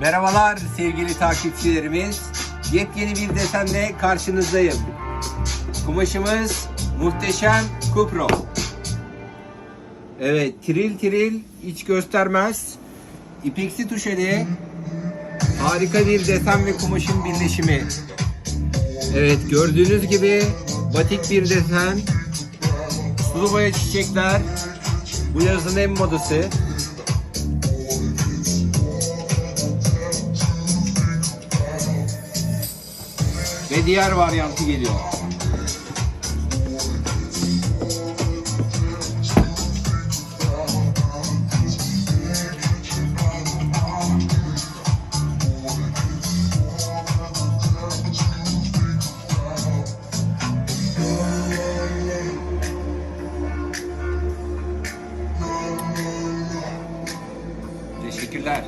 Merhabalar sevgili takipçilerimiz. Yepyeni bir desenle karşınızdayım. Kumaşımız muhteşem kupro. Evet, tril tril hiç göstermez. İpeksi tuşeli harika bir desen ve kumaşın birleşimi. Evet, gördüğünüz gibi batik bir desen. Sulu boya çiçekler. Bu yazın en modası. Ve diğer varyantı geliyor. Teşekkürler.